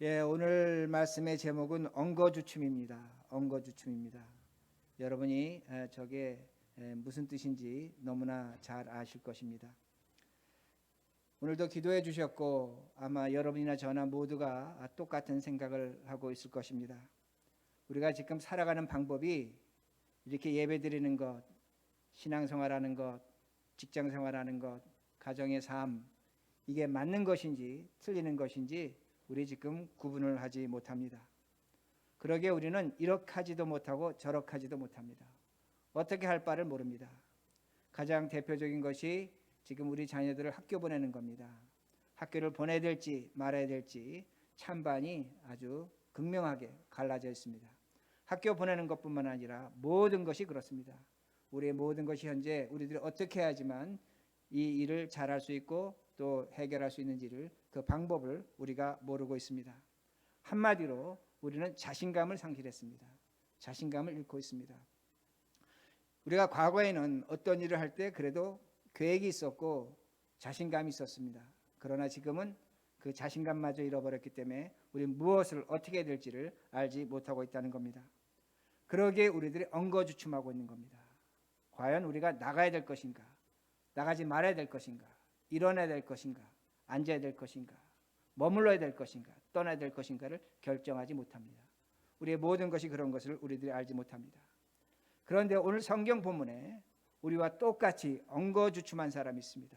예, 오늘 말씀의 제목은 언거주춤입니다. 언거주춤입니다. 여러분이 에, 저게 에, 무슨 뜻인지 너무나 잘 아실 것입니다. 오늘도 기도해 주셨고 아마 여러분이나 저나 모두가 똑같은 생각을 하고 있을 것입니다. 우리가 지금 살아가는 방법이 이렇게 예배 드리는 것, 신앙생활하는 것, 직장생활하는 것, 가정의 삶 이게 맞는 것인지 틀리는 것인지 우리 지금 구분을 하지 못합니다. 그러게 우리는 이렇게 하지도 못하고 저렇게 하지도 못합니다. 어떻게 할 바를 모릅니다. 가장 대표적인 것이 지금 우리 자녀들을 학교 보내는 겁니다. 학교를 보내야 될지 말아야 될지 찬반이 아주 극명하게 갈라져 있습니다. 학교 보내는 것뿐만 아니라 모든 것이 그렇습니다. 우리의 모든 것이 현재 우리들이 어떻게 해야지만 이 일을 잘할 수 있고 또 해결할 수 있는지를 그 방법을 우리가 모르고 있습니다. 한마디로 우리는 자신감을 상실했습니다. 자신감을 잃고 있습니다. 우리가 과거에는 어떤 일을 할 때 그래도 계획이 있었고 자신감이 있었습니다. 그러나 지금은 그 자신감마저 잃어버렸기 때문에 우리 무엇을 어떻게 될지를 알지 못하고 있다는 겁니다. 그러기에 우리들이 엉거주춤하고 있는 겁니다. 과연 우리가 나가야 될 것인가? 나가지 말아야 될 것인가? 일어나야 될 것인가? 앉아야 될 것인가? 머물러야 될 것인가? 떠나야 될 것인가를 결정하지 못합니다. 우리의 모든 것이 그런 것을 우리들이 알지 못합니다. 그런데 오늘 성경 본문에 우리와 똑같이 엉거주춤한 사람이 있습니다.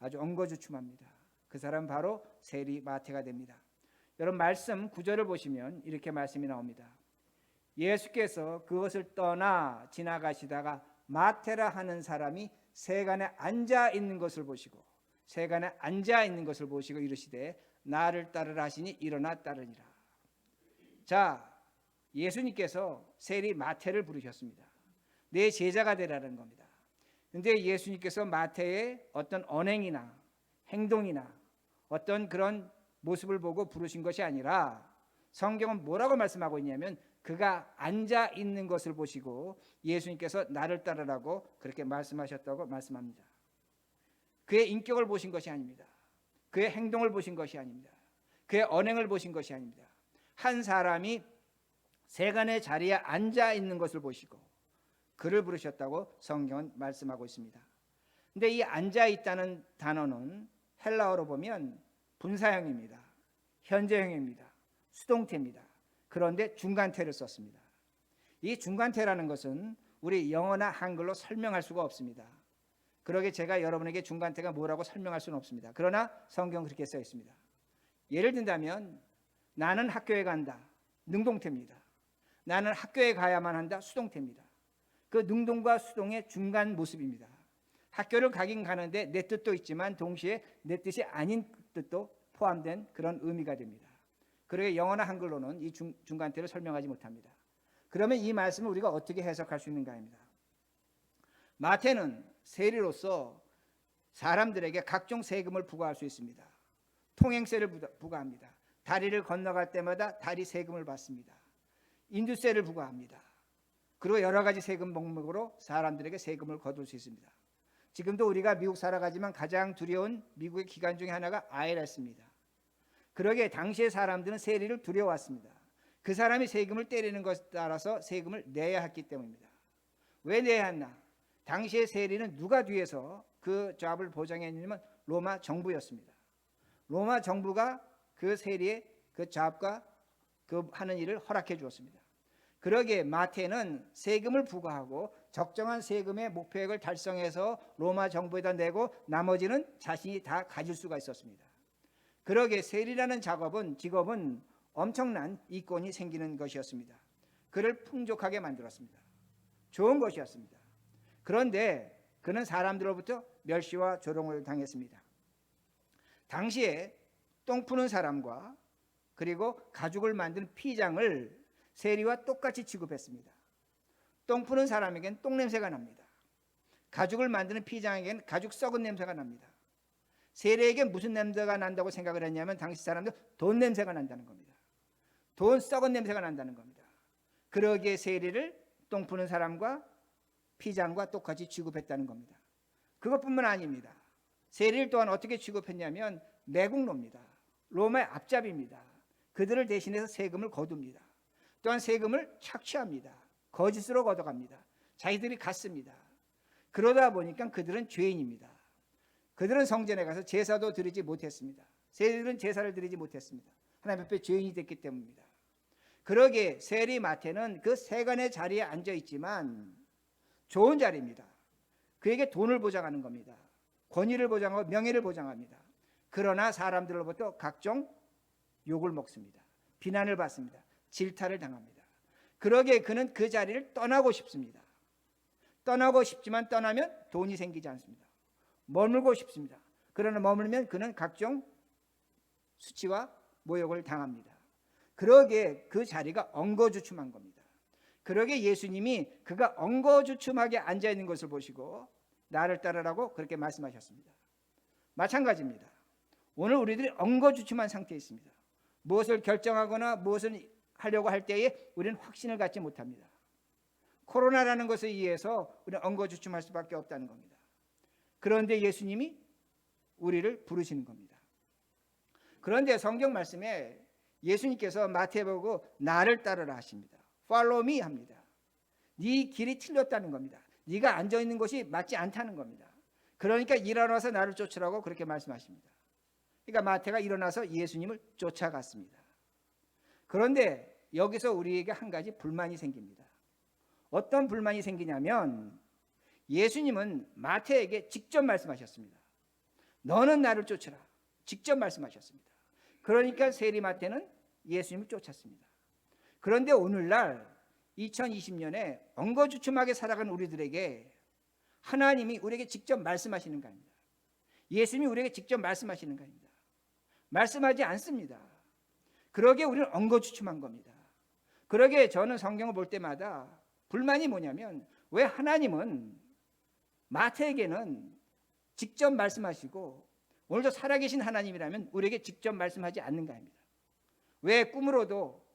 아주 엉거주춤합니다. 그 사람 바로 세리 마태가 됩니다. 여러분 말씀 구절을 보시면 이렇게 말씀이 나옵니다. 예수께서 그것을 떠나 지나가시다가 마테라 하는 사람이 세간에 앉아 있는 것을 보시고 세간에 앉아 있는 것을 보시고 이르시되 나를 따르라 하시니 일어나 따르니라. 자, 예수님께서 세리 마태를 부르셨습니다. 내 제자가 되라는 겁니다. 근데 예수님께서 마태의 어떤 언행이나 행동이나 어떤 그런 모습을 보고 부르신 것이 아니라 성경은 뭐라고 말씀하고 있냐면 그가 앉아 있는 것을 보시고 예수님께서 나를 따르라고 그렇게 말씀하셨다고 말씀합니다. 그의 인격을 보신 것이 아닙니다. 그의 행동을 보신 것이 아닙니다. 그의 언행을 보신 것이 아닙니다. 한 사람이 세간의 자리에 앉아 있는 것을 보시고 그를 부르셨다고 성경은 말씀하고 있습니다. 근데 이 앉아 있다는 단어는 헬라어로 보면 분사형입니다. 현재형입니다. 수동태입니다. 그런데 중간태를 썼습니다. 이 중간태라는 것은 우리 영어나 한글로 설명할 수가 없습니다. 그러게 제가 여러분에게 중간태가 뭐라고 설명할 수는 없습니다. 그러나 성경 그렇게 써 있습니다. 예를 든다면 나는 학교에 간다. 능동태입니다. 나는 학교에 가야만 한다. 수동태입니다. 그 능동과 수동의 중간 모습입니다. 학교를 가긴 가는데 내 뜻도 있지만 동시에 내 뜻이 아닌 뜻도 포함된 그런 의미가 됩니다. 그러게 영어나 한글로는 이 중, 중간태를 설명하지 못합니다. 그러면 이 말씀을 우리가 어떻게 해석할 수 있는가입니다. 마태는 세리로서 사람들에게 각종 세금을 부과할 수 있습니다. 통행세를 부과합니다. 다리를 건너갈 때마다 다리 세금을 받습니다. 인두세를 부과합니다. 그리고 여러 가지 세금 목록으로 사람들에게 세금을 거둘 수 있습니다. 지금도 우리가 미국 살아가지만 가장 두려운 미국의 기관 중에 하나가 IRS입니다. 그러기에 당시의 사람들은 세리를 두려워했습니다. 그 사람이 세금을 때리는 것에 따라서 세금을 내야 했기 때문입니다. 왜 내야 했나? 당시의 세리는 누가 뒤에서 그 잡을 보장했냐면 로마 정부였습니다. 로마 정부가 그 세리의 그 잡과 그 하는 일을 허락해 주었습니다. 그러기에 마태는 세금을 부과하고 적정한 세금의 목표액을 달성해서 로마 정부에다 내고 나머지는 자신이 다 가질 수가 있었습니다. 그러게 세리라는 작업은 직업은 엄청난 이권이 생기는 것이었습니다. 그를 풍족하게 만들었습니다. 좋은 것이었습니다. 그런데 그는 사람들로부터 멸시와 조롱을 당했습니다. 당시에 똥 푸는 사람과 그리고 가죽을 만든 피장을 세리와 똑같이 취급했습니다. 똥 푸는 사람에겐 똥 냄새가 납니다. 가죽을 만드는 피장에겐 가죽 썩은 냄새가 납니다. 세리에게 무슨 냄새가 난다고 생각을 했냐면 당시 사람들 돈 냄새가 난다는 겁니다. 돈 썩은 냄새가 난다는 겁니다. 그러기에 세리를 똥 푸는 사람과 피장과 똑같이 취급했다는 겁니다. 그것뿐만 아닙니다. 세리를 또한 어떻게 취급했냐면 매국노입니다. 로마의 앞잡이입니다. 그들을 대신해서 세금을 거둡니다. 또한 세금을 착취합니다. 거짓으로 걷어갑니다. 자기들이 갖습니다. 그러다 보니까 그들은 죄인입니다. 그들은 성전에 가서 제사도 드리지 못했습니다. 세들은 제사를 드리지 못했습니다. 하나님 앞에 죄인이 됐기 때문입니다. 그러게 세리 마태는 그 세간의 자리에 앉아 있지만 좋은 자리입니다. 그에게 돈을 보장하는 겁니다. 권위를 보장하고 명예를 보장합니다. 그러나 사람들로부터 각종 욕을 먹습니다. 비난을 받습니다. 질타를 당합니다. 그러기에 그는 그 자리를 떠나고 싶습니다. 떠나고 싶지만 떠나면 돈이 생기지 않습니다. 머물고 싶습니다. 그러나 머물면 그는 각종 수치와 모욕을 당합니다. 그러기에 그 자리가 엉거주춤한 겁니다. 그러기에 예수님이 그가 엉거주춤하게 앉아 있는 것을 보시고 나를 따르라고 그렇게 말씀하셨습니다. 마찬가지입니다. 오늘 우리들이 엉거주춤한 상태에 있습니다. 무엇을 결정하거나 무엇을 하려고 할 때에 우리는 확신을 갖지 못합니다. 코로나라는 것에 의해서 우리는 엉거주춤할 수밖에 없다는 겁니다. 그런데 예수님이 우리를 부르시는 겁니다. 그런데 성경 말씀에 예수님께서 마태보고 나를 따르라 하십니다. Follow me 합니다. 네 길이 틀렸다는 겁니다. 네가 앉아 있는 곳이 맞지 않다는 겁니다. 그러니까 일어나서 나를 쫓으라고 그렇게 말씀하십니다. 그러니까 마태가 일어나서 예수님을 쫓아갔습니다. 그런데 여기서 우리에게 한 가지 불만이 생깁니다. 어떤 불만이 생기냐면 예수님은 마태에게 직접 말씀하셨습니다. 너는 나를 쫓으라. 직접 말씀하셨습니다. 그러니까 세리 마태는 예수님을 쫓았습니다. 그런데 오늘날 2020년에 엉거주춤하게 살아가는 우리들에게 하나님이 우리에게 직접 말씀하시는 거 아닙니다. 예수님이 우리에게 직접 말씀하시는 거 아닙니다. 말씀하지 않습니다. 그러기에 우리는 엉거주춤한 겁니다. 그러기에 저는 성경을 볼 때마다 불만이 뭐냐면 왜 하나님은 마태에게는 직접 말씀하시고 오늘도 살아계신 하나님이라면 우리에게 직접 말씀하지 않는가 합니다. 왜 꿈으로도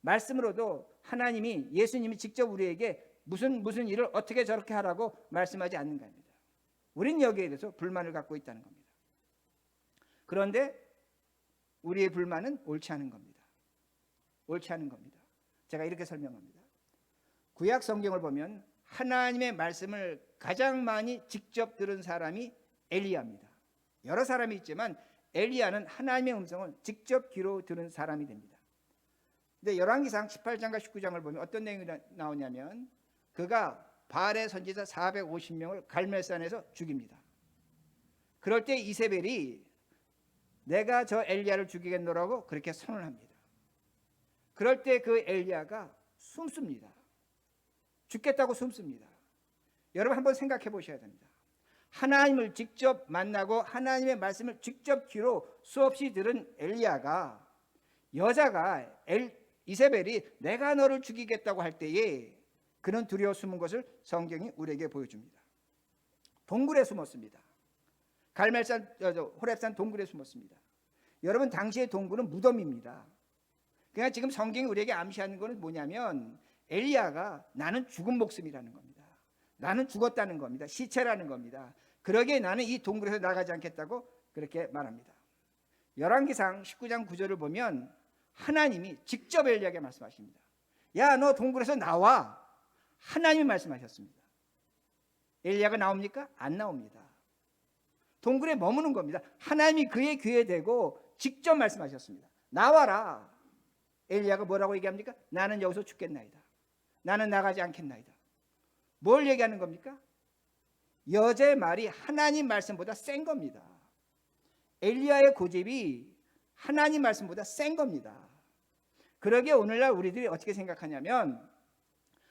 말씀으로도 하나님이 예수님이 직접 우리에게 무슨 무슨 일을 어떻게 저렇게 하라고 말씀하지 않는가 합니다. 우린 여기에 대해서 불만을 갖고 있다는 겁니다. 그런데 우리의 불만은 옳지 않은 겁니다. 옳지 않은 겁니다. 제가 이렇게 설명합니다. 구약 성경을 보면 하나님의 말씀을 가장 많이 직접 들은 사람이 엘리야입니다. 여러 사람이 있지만 엘리야는 하나님의 음성을 직접 귀로 들은 사람이 됩니다. 근데 열왕기상 18장과 19장을 보면 어떤 내용이 나오냐면 그가 바알의 선지자 450명을 갈멜산에서 죽입니다. 그럴 때 이세벨이 내가 저 엘리야를 죽이겠노라고 그렇게 선언 합니다. 그럴 때 그 엘리야가 숨습니다. 죽겠다고 숨습니다. 여러분 한번 생각해 보셔야 됩니다. 하나님을 직접 만나고 하나님의 말씀을 직접 귀로 수없이 들은 엘리야가 여자가 엘, 이세벨이 내가 너를 죽이겠다고 할 때에 그는 두려워 숨은 것을 성경이 우리에게 보여줍니다. 동굴에 숨었습니다. 갈멜산 호렙산 동굴에 숨었습니다. 여러분 당시의 동굴은 무덤입니다. 그러니까 지금 성경이 우리에게 암시하는 것은 뭐냐면 엘리야가 나는 죽은 목숨이라는 겁니다. 나는 죽었다는 겁니다. 시체라는 겁니다. 그러기에 나는 이 동굴에서 나가지 않겠다고 그렇게 말합니다. 열왕기상 19장 9절을 보면 하나님이 직접 엘리야에게 말씀하십니다. 야, 너 동굴에서 나와. 하나님이 말씀하셨습니다. 엘리야가 나옵니까? 안 나옵니다. 동굴에 머무는 겁니다. 하나님이 그의 귀에 대고 직접 말씀하셨습니다. 나와라. 엘리야가 뭐라고 얘기합니까? 나는 여기서 죽겠나이다. 나는 나가지 않겠나이다. 뭘 얘기하는 겁니까? 여자의 말이 하나님 말씀보다 센 겁니다. 엘리야의 고집이 하나님 말씀보다 센 겁니다. 그러기에 오늘날 우리들이 어떻게 생각하냐면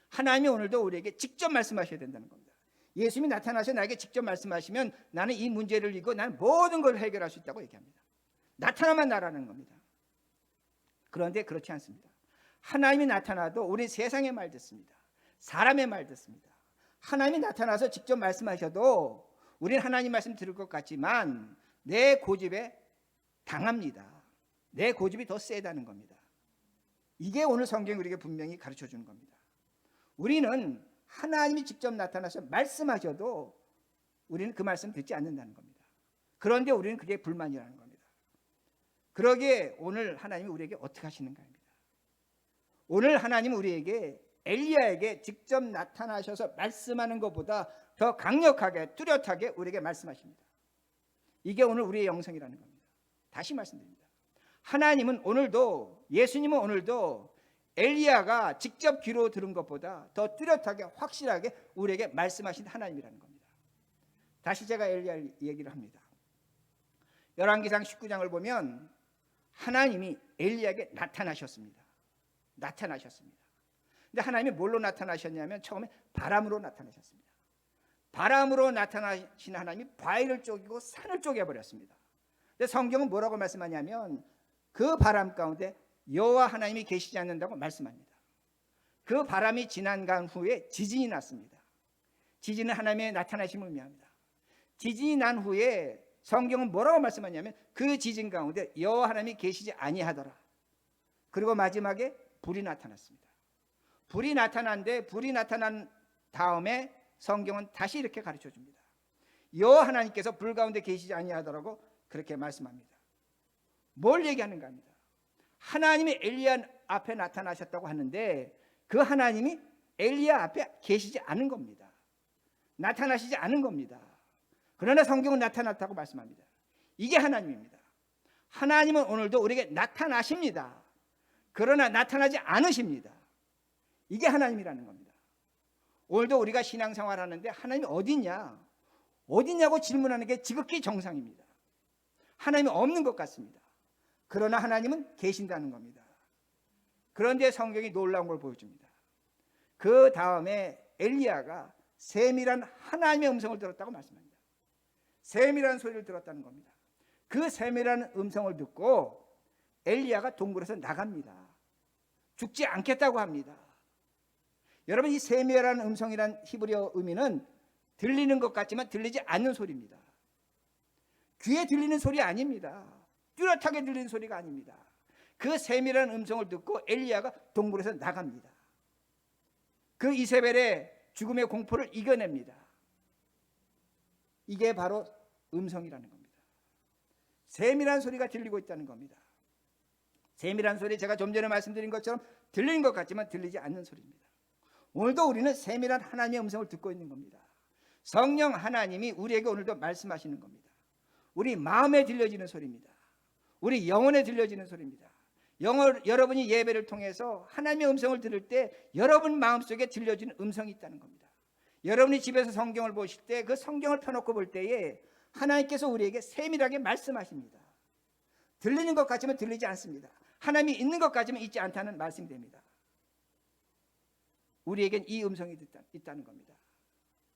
하나님이 오늘도 우리에게 직접 말씀하셔야 된다는 겁니다. 예수님이 나타나서 나에게 직접 말씀하시면 나는 이 문제를 이고 나는 모든 걸 해결할 수 있다고 얘기합니다. 나타나만 나라는 겁니다. 그런데 그렇지 않습니다. 하나님이 나타나도 우리 세상의 말 듣습니다. 사람의 말 듣습니다. 하나님이 나타나서 직접 말씀하셔도 우리는 하나님 말씀 들을 것 같지만 내 고집에 당합니다. 내 고집이 더 세다는 겁니다. 이게 오늘 성경이 우리에게 분명히 가르쳐 주는 겁니다. 우리는 하나님이 직접 나타나서 말씀하셔도 우리는 그 말씀 듣지 않는다는 겁니다. 그런데 우리는 그게 불만이라는 겁니다. 그러기에 오늘 하나님이 우리에게 어떻게 하시는가입니다. 오늘 하나님은 우리에게 엘리야에게 직접 나타나셔서 말씀하는 것보다 더 강력하게 뚜렷하게 우리에게 말씀하십니다. 이게 오늘 우리의 영성이라는 겁니다. 다시 말씀드립니다. 하나님은 오늘도 예수님은 오늘도 엘리야가 직접 귀로 들은 것보다 더 뚜렷하게 확실하게 우리에게 말씀하신 하나님이라는 겁니다. 다시 제가 엘리야 얘기를 합니다. 열왕기상 19장을 보면 하나님이 엘리야에게 나타나셨습니다. 나타나셨습니다. 근데 하나님이 뭘로 나타나셨냐면 처음에 바람으로 나타나셨습니다. 바람으로 나타나신 하나님이 바위를 쪼개고 산을 쪼개 버렸습니다. 근데 성경은 뭐라고 말씀하냐면 그 바람 가운데 여호와 하나님이 계시지 않는다고 말씀합니다. 그 바람이 지난 간 후에 지진이 났습니다. 지진은 하나님의 나타나심을 의미합니다. 지진이 난 후에 성경은 뭐라고 말씀하냐면 그 지진 가운데 여호와 하나님이 계시지 아니하더라. 그리고 마지막에 불이 나타났습니다. 불이 나타난데 불이 나타난 다음에 성경은 다시 이렇게 가르쳐 줍니다. 여호와 하나님께서 불 가운데 계시지 아니하더라고 그렇게 말씀합니다. 뭘 얘기하는가 합니다. 하나님이 엘리야 앞에 나타나셨다고 하는데 그 하나님이 엘리야 앞에 계시지 않은 겁니다. 나타나시지 않은 겁니다. 그러나 성경은 나타났다고 말씀합니다. 이게 하나님입니다. 하나님은 오늘도 우리에게 나타나십니다. 그러나 나타나지 않으십니다. 이게 하나님이라는 겁니다. 오늘도 우리가 신앙생활 하는데 하나님이 어디냐? 어디냐고 질문하는 게 지극히 정상입니다. 하나님이 없는 것 같습니다. 그러나 하나님은 계신다는 겁니다. 그런데 성경이 놀라운 걸 보여줍니다. 그 다음에 엘리야가 세밀한 하나님의 음성을 들었다고 말씀합니다. 세밀한 소리를 들었다는 겁니다. 그 세밀한 음성을 듣고 엘리야가 동굴에서 나갑니다. 죽지 않겠다고 합니다. 여러분 이 세밀한 음성이란 히브리어 의미는 들리는 것 같지만 들리지 않는 소리입니다. 귀에 들리는 소리 아닙니다. 뚜렷하게 들리는 소리가 아닙니다. 그 세밀한 음성을 듣고 엘리야가 동굴에서 나갑니다. 그 이세벨의 죽음의 공포를 이겨냅니다. 이게 바로 음성이라는 겁니다. 세밀한 소리가 들리고 있다는 겁니다. 세밀한 소리 제가 좀 전에 말씀드린 것처럼 들리는 것 같지만 들리지 않는 소리입니다. 오늘도 우리는 세밀한 하나님의 음성을 듣고 있는 겁니다. 성령 하나님이 우리에게 오늘도 말씀하시는 겁니다. 우리 마음에 들려지는 소리입니다. 우리 영혼에 들려지는 소리입니다. 영어, 여러분이 예배를 통해서 하나님의 음성을 들을 때 여러분 마음속에 들려지는 음성이 있다는 겁니다. 여러분이 집에서 성경을 보실 때 그 성경을 펴놓고 볼 때에 하나님께서 우리에게 세밀하게 말씀하십니다. 들리는 것 같지만 들리지 않습니다. 하나님이 있는 것 같지만 있지 않다는 말씀이 됩니다. 우리에겐 이 음성이 있다 는 겁니다.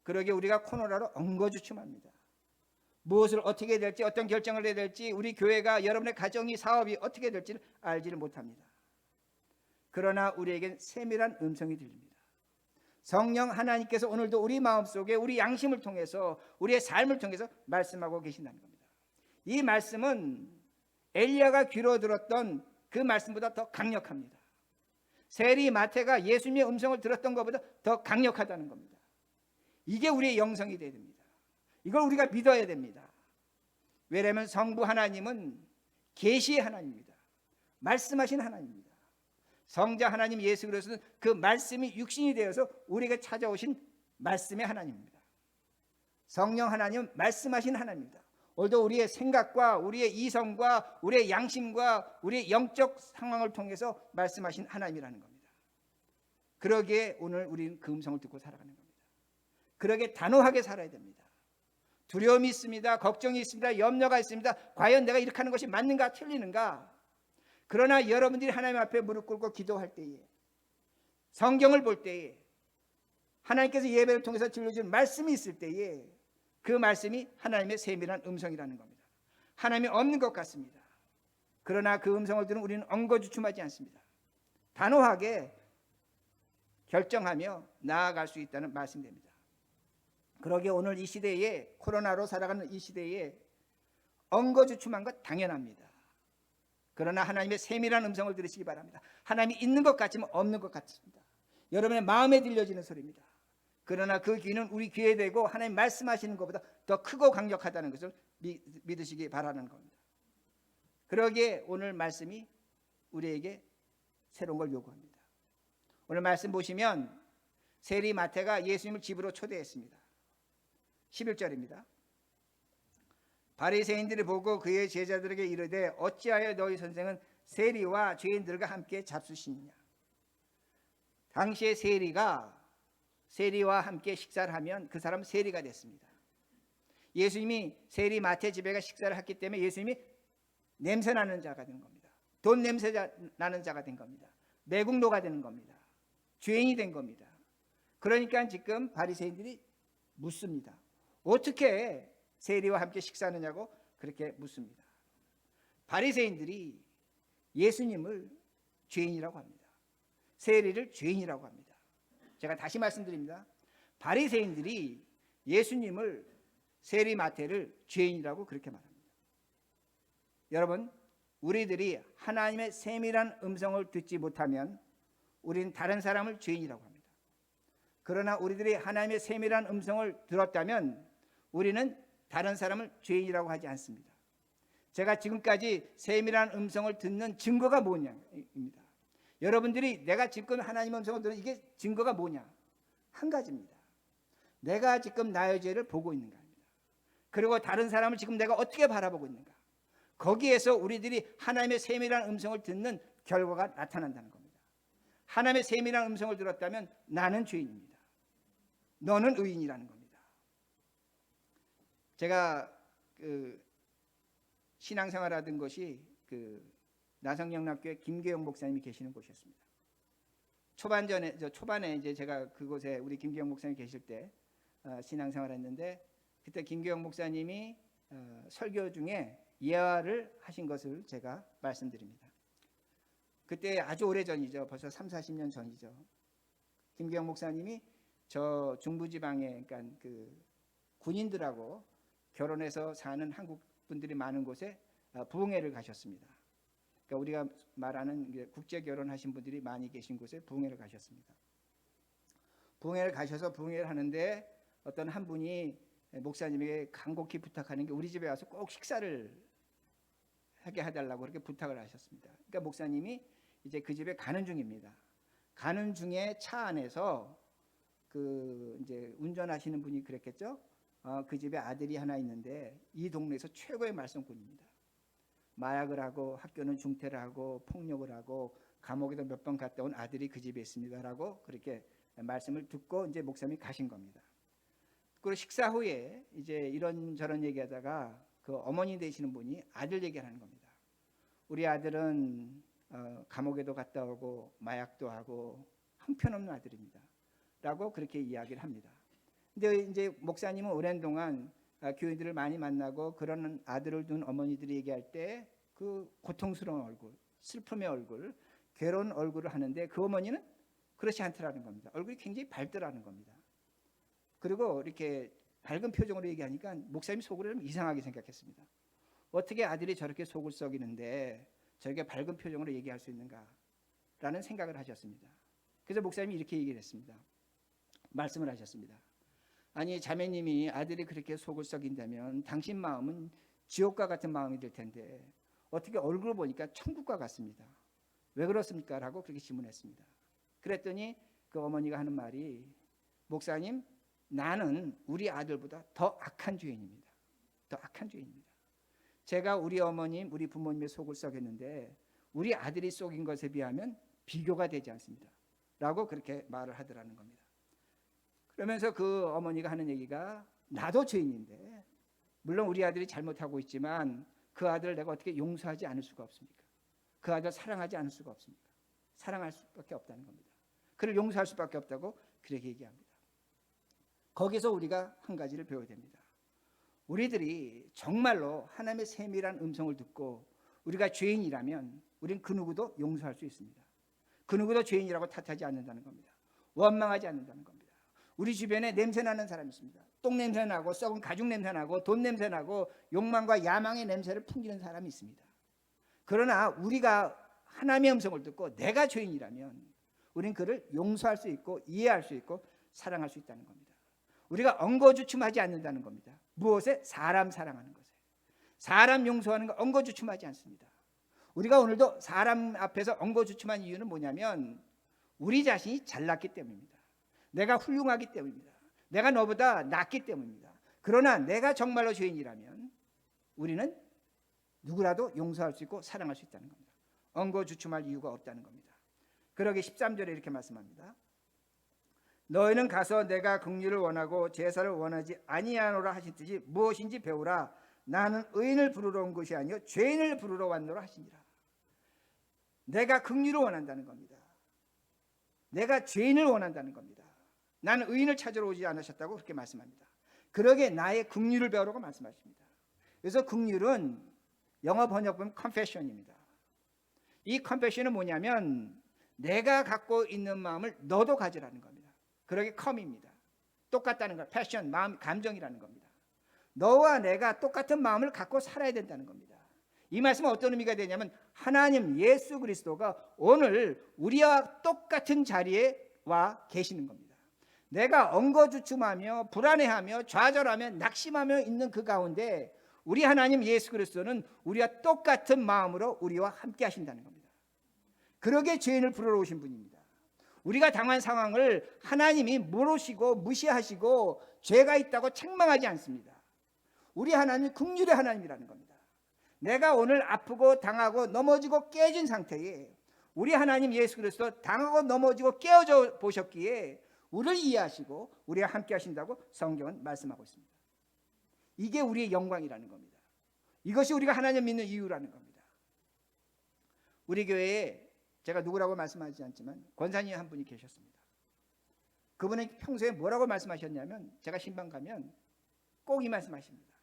그러게 우리가 코로나로 엉거주춤합니다. 무엇을 어떻게 해야 될지 어떤 결정을 해야 될지 우리 교회가 여러분의 가정이 사업이 어떻게 될지를 알지를 못합니다. 그러나 우리에겐 세밀한 음성이 들립니다. 성령 하나님께서 오늘도 우리 마음속에 우리 양심을 통해서 우리의 삶을 통해서 말씀하고 계신다는 겁니다. 이 말씀은 엘리야가 귀로 들었던 그 말씀보다 더 강력합니다. 세리 마태가 예수님의 음성을 들었던 것보다 더 강력하다는 겁니다. 이게 우리의 영성이 되야 됩니다. 이걸 우리가 믿어야 됩니다. 왜냐하면 성부 하나님은 계시의 하나님입니다. 말씀하신 하나님입니다. 성자 하나님 예수 그리스도는 그 말씀이 육신이 되어서 우리에게 찾아오신 말씀의 하나님입니다. 성령 하나님은 말씀하신 하나님입니다. 오늘도 우리의 생각과 우리의 이성과 우리의 양심과 우리의 영적 상황을 통해서 말씀하신 하나님이라는 겁니다. 그러기에 오늘 우리는 그 음성을 듣고 살아가는 겁니다. 그러게 단호하게 살아야 됩니다. 두려움이 있습니다. 걱정이 있습니다. 염려가 있습니다. 과연 내가 이렇게 하는 것이 맞는가 틀리는가? 그러나 여러분들이 하나님 앞에 무릎 꿇고 기도할 때에 성경을 볼 때에 하나님께서 예배를 통해서 들려주는 말씀이 있을 때에 그 말씀이 하나님의 세밀한 음성이라는 겁니다. 하나님이 없는 것 같습니다. 그러나 그 음성을 들은 우리는 엉거주춤하지 않습니다. 단호하게 결정하며 나아갈 수 있다는 말씀입니다. 그러게 오늘 이 시대에 코로나로 살아가는 이 시대에 엉거주춤한 것 당연합니다. 그러나 하나님의 세밀한 음성을 들으시기 바랍니다. 하나님이 있는 것 같지만 없는 것 같습니다. 여러분의 마음에 들려지는 소리입니다. 그러나 그 귀는 우리 귀에 대고 하나님 말씀하시는 것보다 더 크고 강력하다는 것을 믿으시기 바라는 겁니다. 그러기에 오늘 말씀이 우리에게 새로운 걸 요구합니다. 오늘 말씀 보시면 세리 마태가 예수님을 집으로 초대했습니다. 11절입니다. 바리새인들이 보고 그의 제자들에게 이르되 어찌하여 너희 선생은 세리와 죄인들과 함께 잡수시느냐 당시에 세리가 세리와 함께 식사를 하면 그 사람은 세리가 됐습니다. 예수님이 세리 마태 집에가 식사를 했기 때문에 예수님이 냄새 나는 자가 된 겁니다. 돈 냄새 나는 자가 된 겁니다. 매국노가 되는 겁니다. 죄인이 된 겁니다. 그러니까 지금 바리새인들이 묻습니다. 어떻게 세리와 함께 식사하느냐고 그렇게 묻습니다. 바리새인들이 예수님을 죄인이라고 합니다. 세리를 죄인이라고 합니다. 제가 다시 말씀드립니다. 바리새인들이 예수님을 세리 마태를 죄인이라고 그렇게 말합니다. 여러분, 우리들이 하나님의 세밀한 음성을 듣지 못하면 우리는 다른 사람을 죄인이라고 합니다. 그러나 우리들이 하나님의 세밀한 음성을 들었다면 우리는 다른 사람을 죄인이라고 하지 않습니다. 제가 지금까지 세밀한 음성을 듣는 증거가 뭐냐입니다. 여러분들이 내가 지금 하나님 음성을 듣는 이게 증거가 뭐냐? 한 가지입니다. 내가 지금 나의 죄를 보고 있는가. 그리고 다른 사람을 지금 내가 어떻게 바라보고 있는가? 거기에서 우리들이 하나님의 세밀한 음성을 듣는 결과가 나타난다는 겁니다. 하나님의 세밀한 음성을 들었다면 나는 죄인입니다. 너는 의인이라는 겁니다. 제가 그 신앙생활 하던 것이 그 나성영락교회 김계영 목사님이 계시는 곳이었습니다. 초반전에 저 초반에 이제 제가 그곳에 우리 김계영 목사님 계실 때 어, 신앙생활했는데 그때 김계영 목사님이 어, 설교 중에 예화를 하신 것을 제가 말씀드립니다. 그때 아주 오래 전이죠. 벌써 3, 40년 전이죠. 김계영 목사님이 저 중부지방에 그러니까 그 군인들하고 결혼해서 사는 한국 분들이 많은 곳에 어, 부흥회를 가셨습니다. 그러니까 우리가 말하는 국제 결혼하신 분들이 많이 계신 곳에 부흥회를 가셨습니다. 부흥회를 가셔서 부흥회를 하는데 어떤 한 분이 목사님에게 간곡히 부탁하는 게 우리 집에 와서 꼭 식사를 하게 해달라고 그렇게 부탁을 하셨습니다. 그러니까 목사님이 이제 그 집에 가는 중입니다. 가는 중에 차 안에서 그 이제 운전하시는 분이 그랬겠죠. 어, 그 집에 아들이 하나 있는데 이 동네에서 최고의 말썽꾼입니다. 마약을 하고 학교는 중퇴를 하고 폭력을 하고 감옥에도 몇 번 갔다 온 아들이 그 집에 있습니다라고 그렇게 말씀을 듣고 이제 목사님이 가신 겁니다. 그리고 식사 후에 이제 이런 저런 얘기하다가 그 어머니 되시는 분이 아들 얘기하는 겁니다. 우리 아들은 어, 감옥에도 갔다 오고 마약도 하고 형편없는 아들입니다. 라고 그렇게 이야기를 합니다. 근데 이제 목사님은 오랜 동안 아, 교인들을 많이 만나고 그런 아들을 둔 어머니들이 얘기할 때 그 고통스러운 얼굴, 슬픔의 얼굴, 괴로운 얼굴을 하는데 그 어머니는 그렇지 않더라는 겁니다. 얼굴이 굉장히 밝더라는 겁니다. 그리고 이렇게 밝은 표정으로 얘기하니까 목사님 속으로 이상하게 생각했습니다. 어떻게 아들이 저렇게 속을 썩이는데 저렇게 밝은 표정으로 얘기할 수 있는가? 라는 생각을 하셨습니다. 그래서 목사님이 이렇게 얘기를 했습니다. 말씀을 하셨습니다. 아니 자매님이 아들이 그렇게 속을 썩인다면 당신 마음은 지옥과 같은 마음이 될 텐데 어떻게 얼굴 보니까 천국과 같습니다. 왜 그렇습니까? 라고 그렇게 질문했습니다. 그랬더니 그 어머니가 하는 말이 목사님 나는 우리 아들보다 더 악한 죄인입니다. 더 악한 죄인입니다. 제가 우리 어머님, 우리 부모님의 속을 썩였는데 우리 아들이 속인 것에 비하면 비교가 되지 않습니다. 라고 그렇게 말을 하더라는 겁니다. 그러면서 그 어머니가 하는 얘기가 나도 죄인인데 물론 우리 아들이 잘못하고 있지만 그 아들을 내가 어떻게 용서하지 않을 수가 없습니까? 그 아들 사랑하지 않을 수가 없습니까? 사랑할 수밖에 없다는 겁니다. 그를 용서할 수밖에 없다고 그렇게 얘기합니다. 거기서 우리가 한 가지를 배워야 됩니다. 우리들이 정말로 하나님의 세밀한 음성을 듣고 우리가 죄인이라면 우리는 그 누구도 용서할 수 있습니다. 그 누구도 죄인이라고 탓하지 않는다는 겁니다. 원망하지 않는다는 겁니다. 우리 주변에 냄새 나는 사람이 있습니다. 똥 냄새 나고 썩은 가죽 냄새 나고 돈 냄새 나고 욕망과 야망의 냄새를 풍기는 사람이 있습니다. 그러나 우리가 하나님의 음성을 듣고 내가 죄인이라면 우리는 그를 용서할 수 있고 이해할 수 있고 사랑할 수 있다는 겁니다. 우리가 엉거주춤하지 않는다는 겁니다. 무엇에? 사람 사랑하는 것에. 사람 용서하는 거 엉거주춤하지 않습니다. 우리가 오늘도 사람 앞에서 엉거주춤한 이유는 뭐냐면 우리 자신이 잘났기 때문입니다. 내가 훌륭하기 때문입니다. 내가 너보다 낫기 때문입니다. 그러나 내가 정말로 죄인이라면 우리는 누구라도 용서할 수 있고 사랑할 수 있다는 겁니다. 엉거주춤할 이유가 없다는 겁니다. 그러기 13절에 이렇게 말씀합니다. 너희는 가서 내가 긍휼을 원하고 제사를 원하지 아니하노라 하신 뜻이 무엇인지 배우라. 나는 의인을 부르러 온 것이 아니요 죄인을 부르러 왔노라 하시니라. 내가 긍휼을 원한다는 겁니다. 내가 죄인을 원한다는 겁니다. 나는 의인을 찾으러 오지 않으셨다고 그렇게 말씀합니다. 그러게 나의 긍휼을 배우라고 말씀하십니다. 그래서 긍휼은 영어 번역 보면 confession입니다. 이 confession은 뭐냐면 내가 갖고 있는 마음을 너도 가지라는 겁니다. 그러게 come입니다. 똑같다는 거, passion, 마음, 감정이라는 겁니다. 너와 내가 똑같은 마음을 갖고 살아야 된다는 겁니다. 이 말씀은 어떤 의미가 되냐면 하나님 예수 그리스도가 오늘 우리와 똑같은 자리에 와 계시는 겁니다. 내가 엉거주춤하며 불안해하며 좌절하며 낙심하며 있는 그 가운데 우리 하나님 예수 그리스도는 우리와 똑같은 마음으로 우리와 함께 하신다는 겁니다. 그러게 죄인을 부르러 오신 분입니다. 우리가 당한 상황을 하나님이 모르시고 무시하시고 죄가 있다고 책망하지 않습니다. 우리 하나님이 긍휼의 하나님이라는 겁니다. 내가 오늘 아프고 당하고 넘어지고 깨진 상태에 우리 하나님 예수 그리스도 당하고 넘어지고 깨어져 보셨기에 우리를 이해하시고 우리와 함께 하신다고 성경은 말씀하고 있습니다. 이게 우리의 영광이라는 겁니다. 이것이 우리가 하나님 믿는 이유라는 겁니다. 우리 교회에 제가 누구라고 말씀하지 않지만 권사님 한 분이 계셨습니다. 그분은 평소에 뭐라고 말씀하셨냐면 제가 신방 가면 꼭 이 말씀하십니다.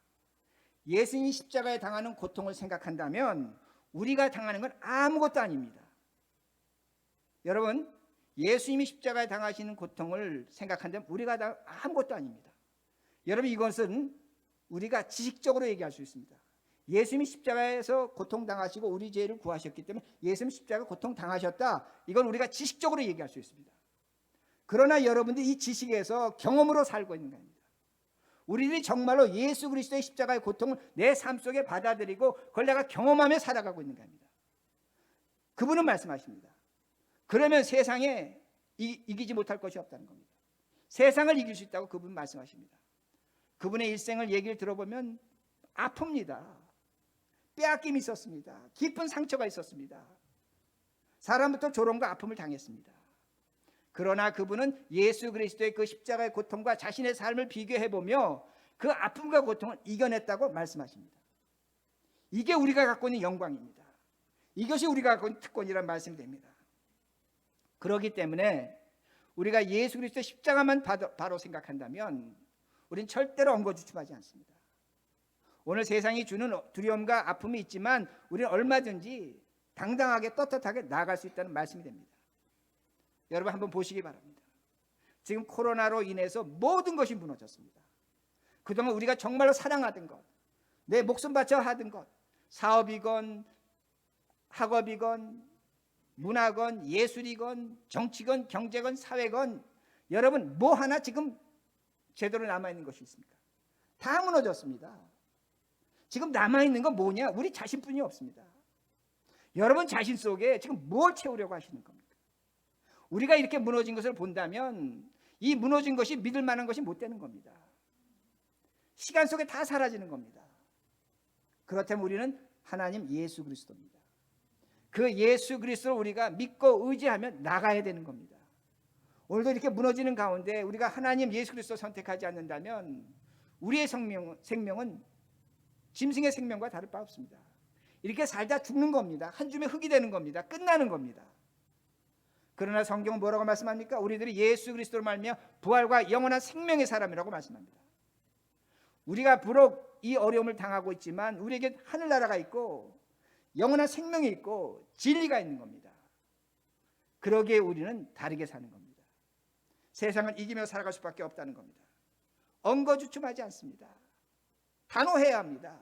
예수님이 십자가에 당하는 고통을 생각한다면 우리가 당하는 건 아무것도 아닙니다. 여러분, 예수님이 십자가에 당하시는 고통을 생각한다면 우리가 다 아무것도 아닙니다. 여러분, 이것은 우리가 지식적으로 얘기할 수 있습니다. 예수님이 십자가에서 고통당하시고 우리 죄를 구하셨기 때문에 예수님 십자가 고통당하셨다. 이건 우리가 지식적으로 얘기할 수 있습니다. 그러나 여러분들 이 지식에서 경험으로 살고 있는 겁니다. 우리들이 정말로 예수 그리스도의 십자가의 고통을 내 삶 속에 받아들이고 그걸 내가 경험하며 살아가고 있는 겁니다. 그분은 말씀하십니다. 그러면 세상에 이, 이기지 못할 것이 없다는 겁니다. 세상을 이길 수 있다고 그분 말씀하십니다. 그분의 일생을 얘기를 들어보면 아픕니다. 빼앗김이 있었습니다. 깊은 상처가 있었습니다. 사람부터 조롱과 아픔을 당했습니다. 그러나 그분은 예수 그리스도의 그 십자가의 고통과 자신의 삶을 비교해 보며 그 아픔과 고통을 이겨냈다고 말씀하십니다. 이게 우리가 갖고 있는 영광입니다. 이것이 우리가 갖고 있는 특권이란 말씀이 됩니다. 그렇기 때문에 우리가 예수 그리스도의 십자가만 바로 생각한다면 우리는 절대로 엉거주춤하지 않습니다. 오늘 세상이 주는 두려움과 아픔이 있지만 우리는 얼마든지 당당하게 떳떳하게 나아갈 수 있다는 말씀이 됩니다. 여러분 한번 보시기 바랍니다. 지금 코로나로 인해서 모든 것이 무너졌습니다. 그동안 우리가 정말로 사랑하던 것, 내 목숨 바쳐 하던 것, 사업이건 학업이건 문화건 예술이건 정치건 경제건 사회건 여러분 뭐 하나 지금 제대로 남아 있는 것이 있습니까? 다 무너졌습니다. 지금 남아 있는 건 뭐냐? 우리 자신뿐이 없습니다. 여러분 자신 속에 지금 뭘 채우려고 하시는 겁니까? 우리가 이렇게 무너진 것을 본다면 이 무너진 것이 믿을 만한 것이 못 되는 겁니다. 시간 속에 다 사라지는 겁니다. 그렇다면 우리는 하나님 예수 그리스도입니다. 그 예수 그리스도를 우리가 믿고 의지하며 나가야 되는 겁니다. 오늘도 이렇게 무너지는 가운데 우리가 하나님 예수 그리스도 선택하지 않는다면 우리의 생명, 생명은 짐승의 생명과 다를 바 없습니다. 이렇게 살다 죽는 겁니다. 한 줌의 흙이 되는 겁니다. 끝나는 겁니다. 그러나 성경은 뭐라고 말씀합니까? 우리들이 예수 그리스도로 말며 부활과 영원한 생명의 사람이라고 말씀합니다. 우리가 비록 이 어려움을 당하고 있지만 우리에게 하늘나라가 있고 영원한 생명이 있고 진리가 있는 겁니다. 그러기에 우리는 다르게 사는 겁니다. 세상을 이기며 살아갈 수밖에 없다는 겁니다. 엉거주춤하지 않습니다. 단호해야 합니다.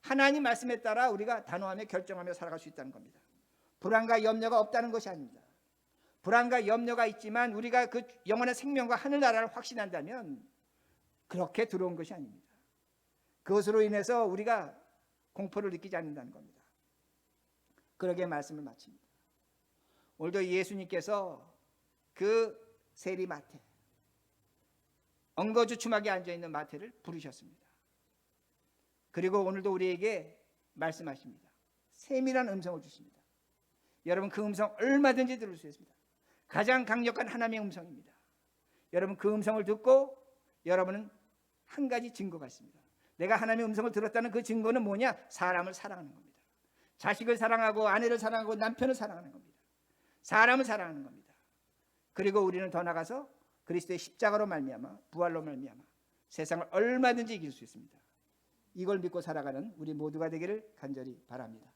하나님 말씀에 따라 우리가 단호하며 결정하며 살아갈 수 있다는 겁니다. 불안과 염려가 없다는 것이 아닙니다. 불안과 염려가 있지만 우리가 그 영원한 생명과 하늘나라를 확신한다면 그렇게 들어온 것이 아닙니다. 그것으로 인해서 우리가 공포를 느끼지 않는다는 겁니다. 그러게 말씀을 마칩니다. 오늘도 예수님께서 그 세리 마태 엉거주춤하게 앉아 있는 마태를 부르셨습니다. 그리고 오늘도 우리에게 말씀하십니다. 세밀한 음성을 주십니다. 여러분 그 음성 얼마든지 들을 수 있습니다. 가장 강력한 하나님의 음성입니다. 여러분 그 음성을 듣고 여러분은 한 가지 증거가 있습니다. 내가 하나님의 음성을 들었다는 그 증거는 뭐냐? 사람을 사랑하는 겁니다. 자식을 사랑하고 아내를 사랑하고 남편을 사랑하는 겁니다. 사람을 사랑하는 겁니다. 그리고 우리는 더 나가서 그리스도의 십자가로 말미암아 부활로 말미암아 세상을 얼마든지 이길 수 있습니다. 이걸 믿고 살아가는 우리 모두가 되기를 간절히 바랍니다.